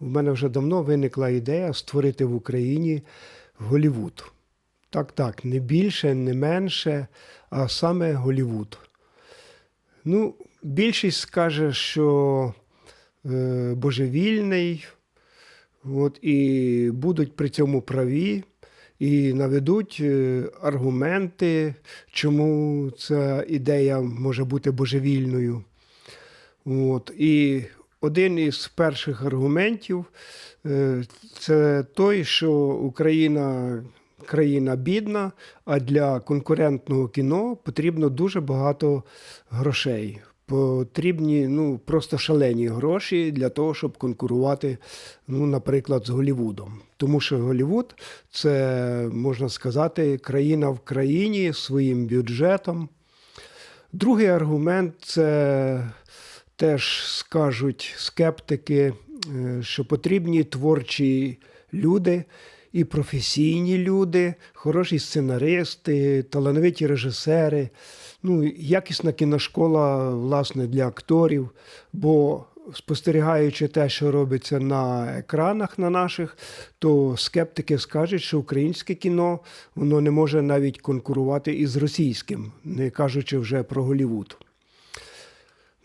У мене вже давно виникла ідея створити в Україні Голівуд. Так, так, не більше, не менше, а саме Голівуд. Ну, більшість скаже, що е, божевільний, от, і будуть при цьому праві, і наведуть е, аргументи, чому ця ідея може бути божевільною. От, і один із перших аргументів е, це той, що Україна країна бідна, а для конкурентного кіно потрібно дуже багато грошей. Потрібні ну, просто шалені гроші для того, щоб конкурувати, ну, наприклад, з Голівудом. Тому що Голівуд це, можна сказати, країна в країні своїм бюджетом. Другий аргумент це теж скажуть скептики, е, що потрібні творчі люди і професійні люди, хороші сценаристи, талановиті режисери, ну, якісна кіношкола, власне, для акторів. Бо спостерігаючи те, що робиться на екранах на наших, то скептики скажуть, що українське кіно воно не може навіть конкурувати із російським, не кажучи вже про Голівуд.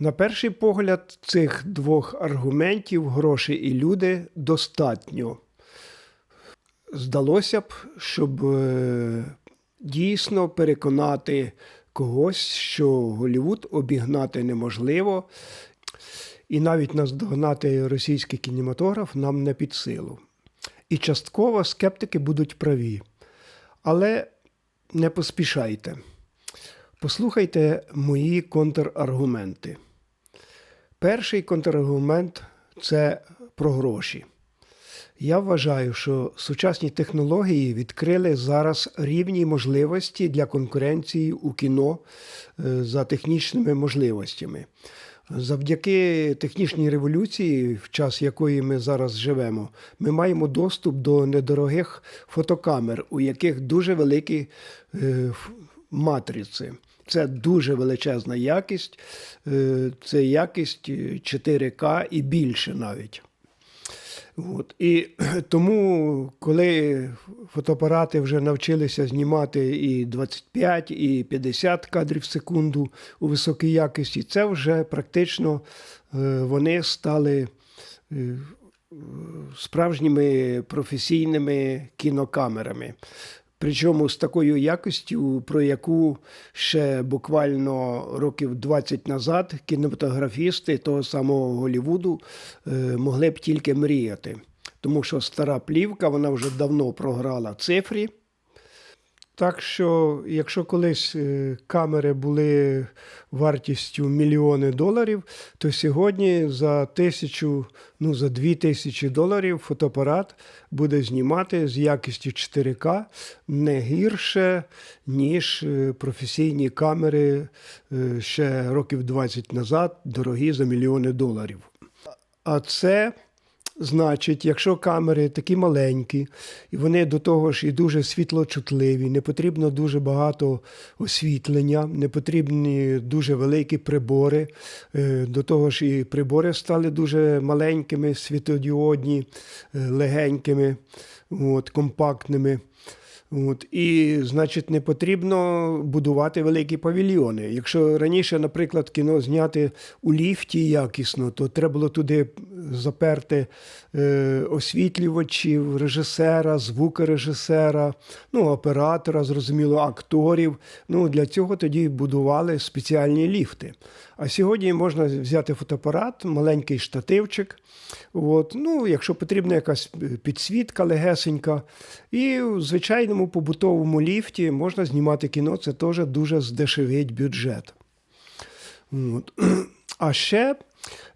На перший погляд, цих двох аргументів гроші і люди достатньо. Здалося б, щоб е, дійсно переконати когось, що Голівуд обігнати неможливо, і навіть наздогнати російський кінематограф нам не під силу. І частково скептики будуть праві. Але не поспішайте. Послухайте мої контраргументи. Перший контраргумент це про гроші. Я вважаю, що сучасні технології відкрили зараз рівні можливості для конкуренції у кіно е, за технічними можливостями. Завдяки технічній революції, в час якої ми зараз живемо, ми маємо доступ до недорогих фотокамер, у яких дуже великі е, матриці. Це дуже величезна якість, е, це якість 4К і більше навіть. От. І тому, коли фотоапарати вже навчилися знімати і 25, і 50 кадрів в секунду у високій якості, це вже практично е, вони стали е, справжніми професійними кінокамерами. Причому з такою якостю, про яку ще буквально років 20 назад кінематографісти того самого Голівуду е, могли б тільки мріяти. Тому що стара плівка вона вже давно програла цифрі. Так що, якщо колись е, камери були вартістю мільйони доларів, то сьогодні за тисячу, ну за дві тисячі доларів фотоапарат буде знімати з якістю 4К не гірше, ніж е, професійні камери е, ще років 20 назад, дорогі за мільйони доларів. А це Значить, якщо камери такі маленькі, і вони до того ж і дуже світлочутливі, не потрібно дуже багато освітлення, не потрібні дуже великі прибори. Е, до того ж, і прибори стали дуже маленькими, світодіодні, е, легенькими, от, компактними. От, І, значить, не потрібно будувати великі павільйони. Якщо раніше, наприклад, кіно зняти у ліфті якісно, то треба було туди заперти е, освітлювачів, режисера, звукорежисера, ну, оператора, зрозуміло, акторів. Ну, Для цього тоді будували спеціальні ліфти. А сьогодні можна взяти фотоапарат, маленький штативчик. От, ну, Якщо потрібна якась підсвітка легесенька. І в звичайному побутовому ліфті можна знімати кіно, це теж дуже здешевить бюджет. От. А ще е,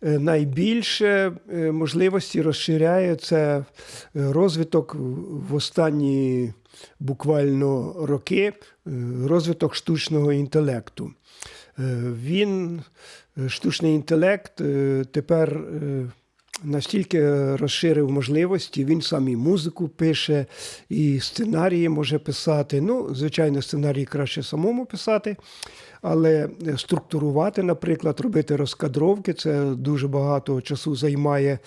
найбільше е, можливості розширяє це е, розвиток в останні буквально роки, розвиток штучного інтелекту. Він, штучний інтелект, тепер настільки розширив можливості. Він сам і музику пише, і сценарії може писати. Ну, звичайно, сценарії краще самому писати. Але структурувати, наприклад, робити розкадровки це дуже багато часу займає.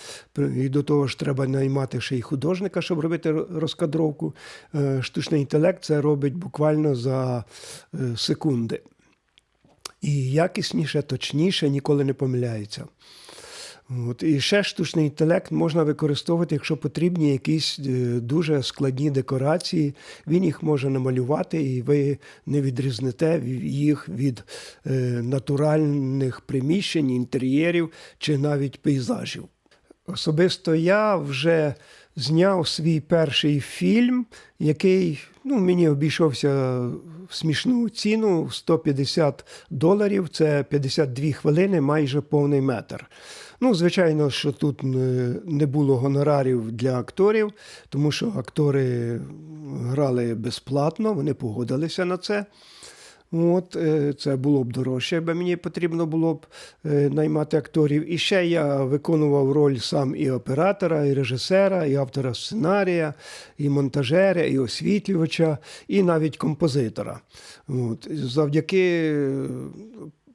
І до того ж, треба наймати ще й художника, щоб робити розкадровку. Е, Штучний інтелект це робить буквально за е, секунди. І якісніше, точніше, ніколи не помиляється. От. І ще штучний інтелект можна використовувати, якщо потрібні якісь е, дуже складні декорації. Він їх може намалювати, і ви не відрізнете їх від е, натуральних приміщень, інтер'єрів чи навіть пейзажів. Особисто я вже зняв свій перший фільм, який ну, мені обійшовся в смішну ціну 150 доларів. Це 52 хвилини, майже повний метр. Ну, звичайно, що тут не було гонорарів для акторів, тому що актори грали безплатно, вони погодилися на це. От, е, Це було б дорожче, бо мені потрібно було б е, наймати акторів. І ще я виконував роль сам і оператора, і режисера, і автора сценарія, і монтажера, і освітлювача, і навіть композитора. От, Завдяки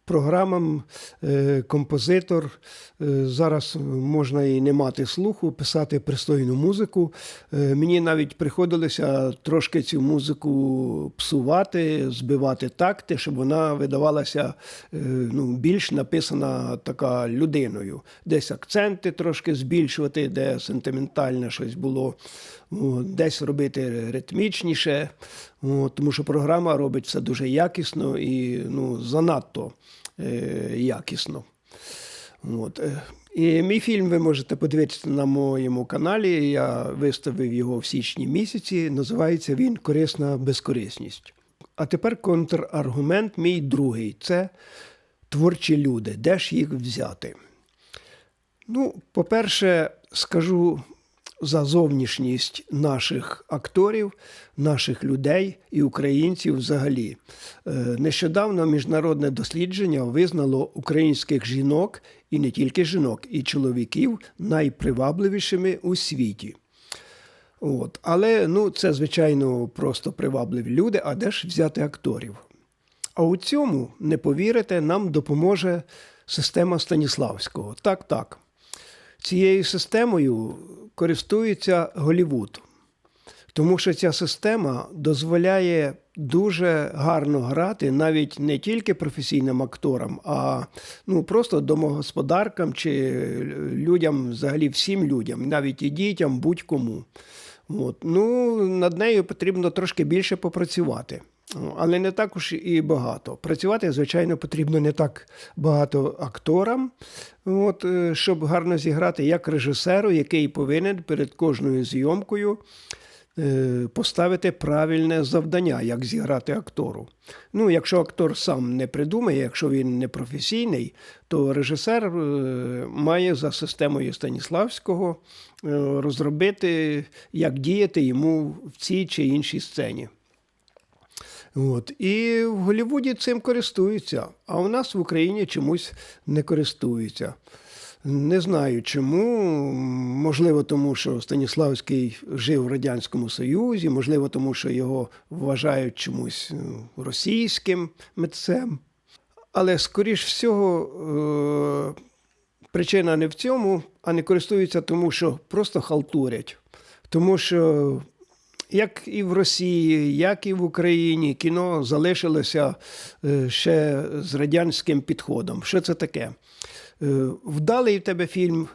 програмам е, композитор. Е, зараз можна і не мати слуху, писати пристойну музику. Е, мені навіть приходилося трошки цю музику псувати, збивати такти, щоб вона видавалася ну, більш написана така людиною. Десь акценти трошки збільшувати, де сентиментальне щось було. Десь робити ритмічніше, тому що програма робить все дуже якісно і ну, занадто е, якісно. От. Е, і мій фільм ви можете подивитися на моєму каналі. Я виставив його в січні місяці. Називається він Корисна безкорисність. А тепер контраргумент мій другий це творчі люди. Де ж їх взяти? Ну, по-перше, скажу за зовнішність наших акторів, наших людей і українців взагалі. Е, нещодавно міжнародне дослідження визнало українських жінок і не тільки жінок, і чоловіків найпривабливішими у світі. От. Але ну, це, звичайно, просто привабливі люди, а де ж взяти акторів? А у цьому, не повірите, нам допоможе система Станіславського. Так, так. Цією системою користується Голівуд, тому що ця система дозволяє дуже гарно грати навіть не тільки професійним акторам, а ну, просто домогосподаркам чи людям, взагалі всім людям, навіть і дітям, будь-кому. От. Ну, Над нею потрібно трошки більше попрацювати. Але не так уж і багато. Працювати, звичайно, потрібно не так багато акторам, от, е, щоб гарно зіграти, як режисеру, який повинен перед кожною зйомкою е, поставити правильне завдання, як зіграти актору. Ну, Якщо актор сам не придумає, якщо він не професійний, то режисер е, має за системою Станіславського розробити, як діяти йому в цій чи іншій сцені. От. І в Голлівуді цим користуються, а у нас в Україні чомусь не користуються. Не знаю чому. Можливо, тому що Станіславський жив в Радянському Союзі, можливо, тому що його вважають чомусь ну, російським митцем. Але, скоріш всього, е, причина не в цьому, а не користуються тому, що просто халтурять. Тому що як і в Росії, як і в Україні, кіно залишилося е, ще з радянським підходом. Що це таке? Е, вдалий в тебе фільм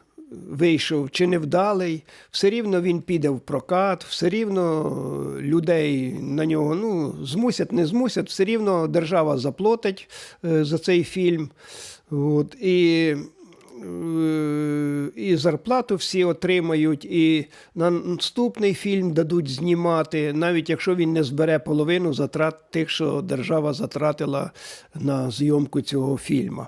вийшов чи не вдалий, все рівно він піде в прокат, все рівно людей на нього ну, змусять, не змусять, все рівно держава заплатить е, за цей фільм. От, І Е, і зарплату всі отримають, і на наступний фільм дадуть знімати, навіть якщо він не збере половину затрат тих, що держава затратила на зйомку цього фільму.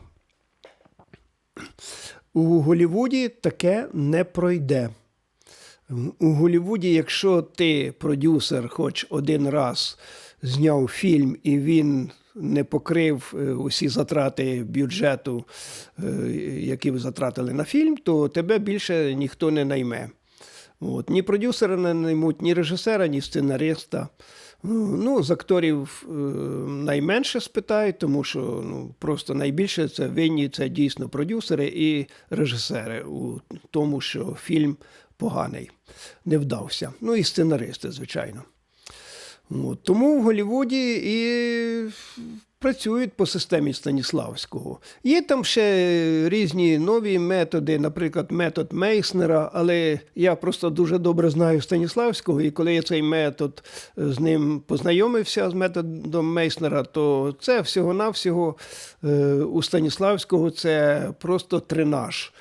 У Голлівуді таке не пройде. У Голлівуді, якщо ти продюсер, хоч один раз зняв фільм, і він не покрив е, усі затрати бюджету, е, які ви затратили на фільм, то тебе більше ніхто не найме. От. Ні продюсера не наймуть, ні режисера, ні сценариста. Ну, ну, з акторів е, найменше спитають, тому що ну, просто найбільше це винні це дійсно продюсери і режисери у тому, що фільм поганий, не вдався. Ну і сценаристи, звичайно. Тому в Голлівуді і працюють по системі Станіславського. Є там ще різні нові методи, наприклад, метод Мейснера, але я просто дуже добре знаю Станіславського, і коли я цей метод е, з ним познайомився з методом Мейснера, то це всього-навсього е, у Станіславського це просто тренаж.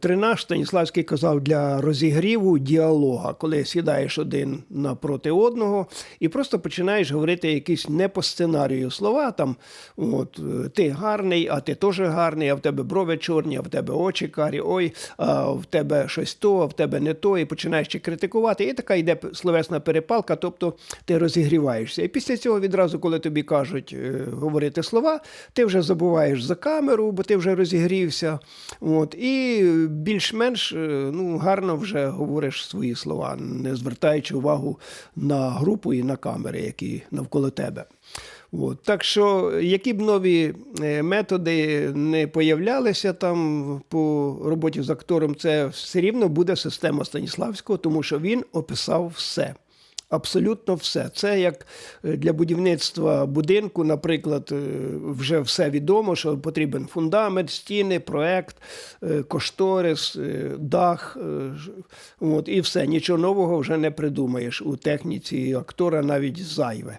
Тренаж Станіславський казав для розігріву діалога, коли сідаєш один напроти одного і просто починаєш говорити якісь не по сценарію слова. там От, е, Ти гарний, а ти теж гарний, а в тебе брови чорні, а в тебе очі карі, ой, а в тебе щось то, а в тебе не то, і починаєш ще критикувати. І така йде словесна перепалка, тобто ти розігріваєшся. І після цього відразу, коли тобі кажуть е, говорити слова, ти вже забуваєш за камеру, бо ти вже розігрівся. От, І більш-менш е, ну, гарно вже говориш свої слова, не звертаючи увагу на групу і на камери, які навколо тебе. От. Так що, які б нові е, методи не появлялися там по роботі з актором, це все рівно буде система Станіславського, тому що він описав все. Абсолютно все. Це як е, для будівництва будинку, наприклад, е, вже все відомо, що потрібен фундамент, стіни, проект, кошторис, дах. От, І все. Нічого нового вже не придумаєш у техніці актора навіть зайве.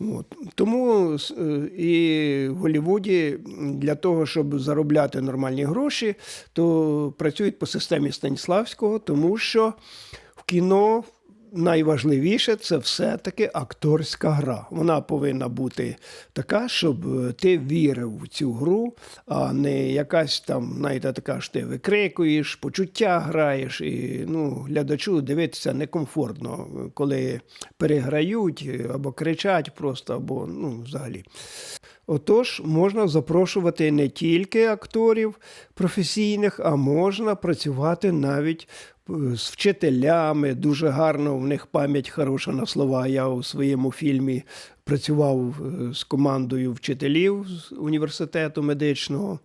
От. Тому е, і в Голлівуді для того, щоб заробляти нормальні гроші, то працюють по системі Станіславського, тому що в кіно найважливіше це все-таки акторська гра. Вона повинна бути така, щоб е, ти вірив в цю гру, а не якась там, знаєте, така ж ти викрикуєш, почуття граєш, і ну, глядачу дивитися некомфортно, коли переграють або кричать просто, або ну, взагалі. Отож, можна запрошувати не тільки акторів професійних, а можна працювати навіть з вчителями. Дуже гарно в них пам'ять хороша на слова. Я у своєму фільмі працював е, з командою вчителів з університету медичного.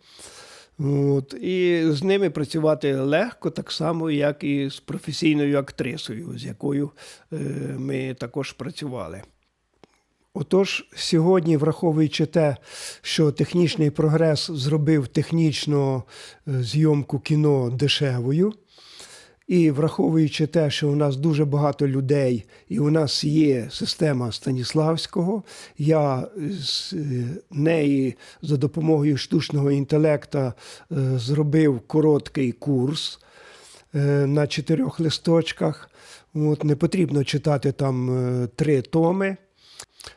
От, І з ними працювати легко, так само, як і з професійною актрисою, з якою е, ми також працювали. Отож, сьогодні, враховуючи те, що технічний прогрес зробив технічну е, зйомку кіно дешевою, і враховуючи те, що у нас дуже багато людей, і у нас є система Станіславського, я з е, неї за допомогою штучного інтелекта е, зробив короткий курс на чотирьох листочках. От, Не потрібно читати там три томи.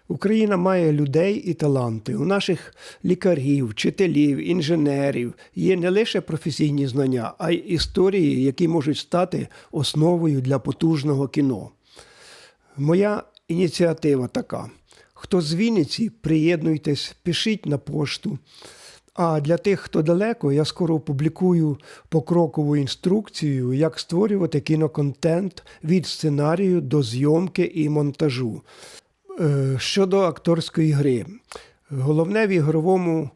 Україна має людей і таланти. У наших лікарів, вчителів, інженерів є не лише професійні знання, а й історії, які можуть стати основою для потужного кіно. Моя ініціатива така: хто з Вінниці, приєднуйтесь, пишіть на пошту. А для тих, хто далеко, я скоро опублікую покрокову інструкцію, як створювати кіноконтент від сценарію до зйомки і монтажу. Е, щодо акторської гри, головне в ігровому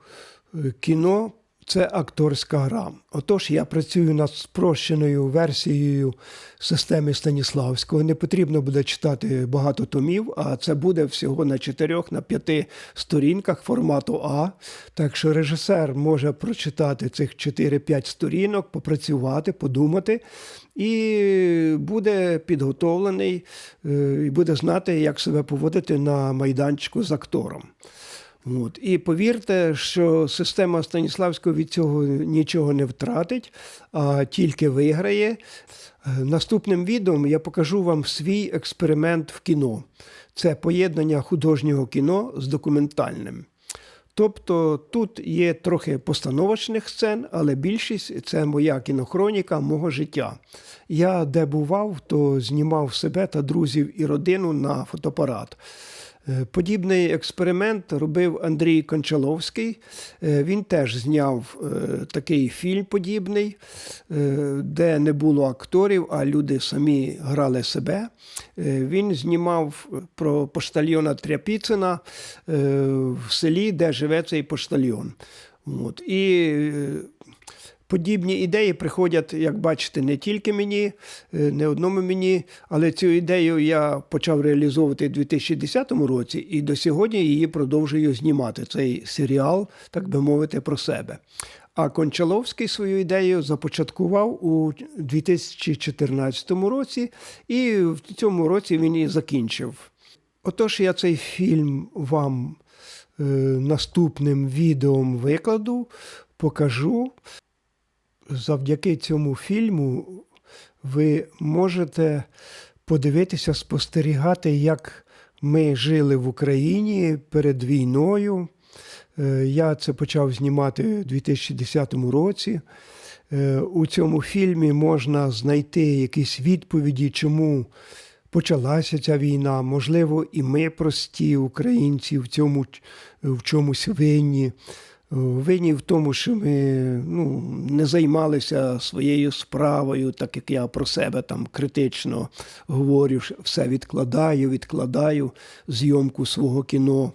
е, кіно це акторська гра. Отож, я працюю над спрощеною версією системи Станіславського. Не потрібно буде читати багато томів, а це буде всього на чотирьох, на п'яти сторінках формату А. Так що режисер може прочитати цих 4-5 сторінок, попрацювати, подумати. І буде підготовлений, е, і буде знати, як себе поводити на майданчику з актором. От. І повірте, що система Станіславського від цього нічого не втратить, а тільки виграє. Е, наступним відео я покажу вам свій експеримент в кіно. Це поєднання художнього кіно з документальним. Тобто тут є трохи постановочних сцен, але більшість це моя кінохроніка мого життя. Я де бував, то знімав себе та друзів і родину на фотоапарат. Е, Подібний експеримент робив Андрій Кончаловський. Е, Він теж зняв е, такий фільм подібний, де не було акторів, а люди самі грали себе. Він знімав про поштальйона Тряпіцина в селі, де живе цей поштальйон. От. І Подібні ідеї приходять, як бачите, не тільки мені, е, не одному мені, але цю ідею я почав реалізовувати у 2010 році і до сьогодні її продовжую знімати. Цей серіал, так би мовити, про себе. А Кончаловський свою ідею започаткував у 2014 році, і в цьому році він і закінчив. Отож, я цей фільм вам е, наступним відео викладу, покажу завдяки цьому фільму ви можете подивитися, спостерігати, як ми жили в Україні перед війною. Е, Я це почав знімати у 2010 році. Е, У цьому фільмі можна знайти якісь відповіді, чому почалася ця війна. Можливо, і ми, прості українці, в цьому в чомусь винні. Винні в тому, що ми ну, не займалися своєю справою, так як я про себе там критично говорю, все відкладаю, відкладаю зйомку свого кіно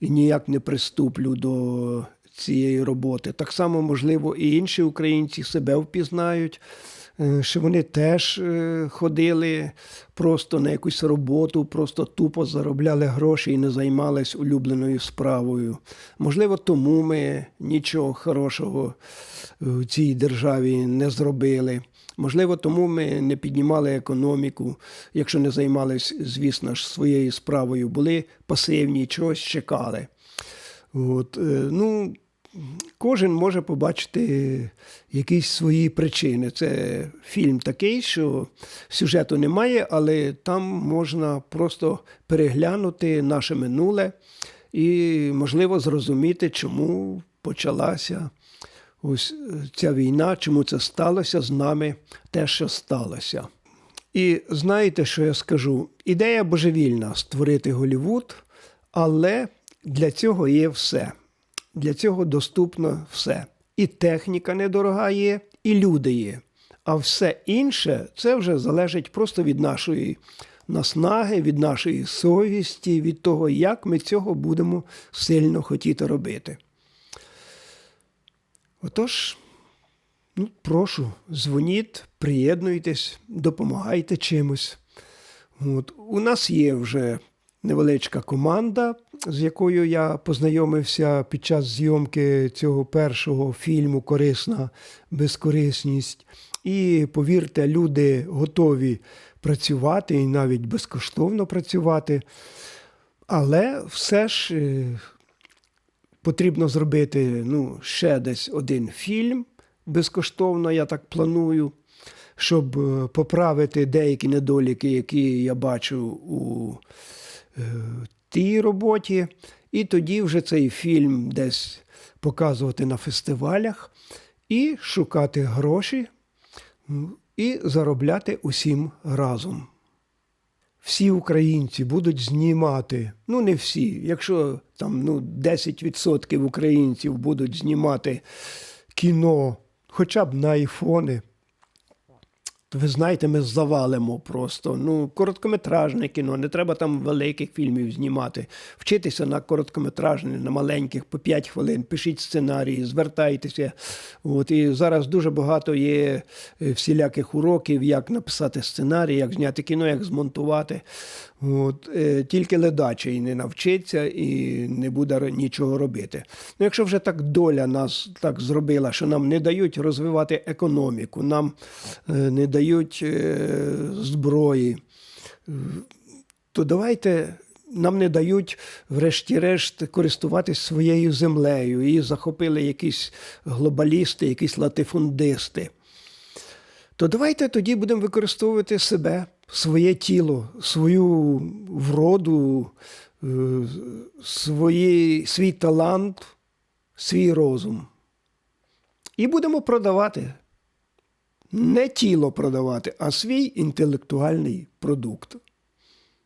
і ніяк не приступлю до цієї роботи. Так само, можливо, і інші українці себе впізнають, що вони теж е, ходили просто на якусь роботу, просто тупо заробляли гроші і не займались улюбленою справою. Можливо, тому ми нічого хорошого в цій державі не зробили. Можливо, тому ми не піднімали економіку, якщо не займалися, звісно ж, своєю справою, були пасивні, чогось чекали. От, е, ну, кожен може побачити якісь свої причини. Це фільм такий, що сюжету немає, але там можна просто переглянути наше минуле і, можливо, зрозуміти, чому почалася ось ця війна, чому це сталося з нами, те, що сталося. І знаєте, що я скажу? Ідея божевільна створити Голівуд, але для цього є все. Для цього доступно все. І техніка недорога є, і люди є. А все інше це вже залежить просто від нашої наснаги, від нашої совісті, від того, як ми цього будемо сильно хотіти робити. Отож, ну, прошу, дзвоніть, приєднуйтесь, допомагайте чимось. От. У нас є вже невеличка команда, з якою я познайомився під час зйомки цього першого фільму Корисна безкорисність. І повірте, люди готові працювати і навіть безкоштовно працювати. Але все ж е, потрібно зробити ну, ще десь один фільм безкоштовно, я так планую, щоб е, поправити деякі недоліки, які я бачу у тій роботі. І тоді вже цей фільм десь показувати на фестивалях і шукати гроші і заробляти усім разом. Всі українці будуть знімати, ну не всі, якщо там ну, 10% українців будуть знімати кіно хоча б на айфони, то ви знаєте, ми завалимо просто. Ну, короткометражне кіно, не треба там великих фільмів знімати. Вчитися на короткометражне, на маленьких по 5 хвилин, пишіть сценарії, звертайтеся. От, і зараз дуже багато є е, всіляких уроків, як написати сценарій, як зняти кіно, як змонтувати. От, е, тільки ледачий не навчиться і не буде нічого робити. Ну, якщо вже так доля нас так зробила, що нам не дають розвивати економіку, нам е, не дають е, зброї, то давайте. Нам не дають, врешті-решт, користуватись своєю землею. Її захопили якісь глобалісти, якісь латифундисти то давайте тоді будемо використовувати себе, своє тіло, свою вроду, е, свої, свій талант, свій розум. І будемо продавати. Не тіло продавати, а свій інтелектуальний продукт.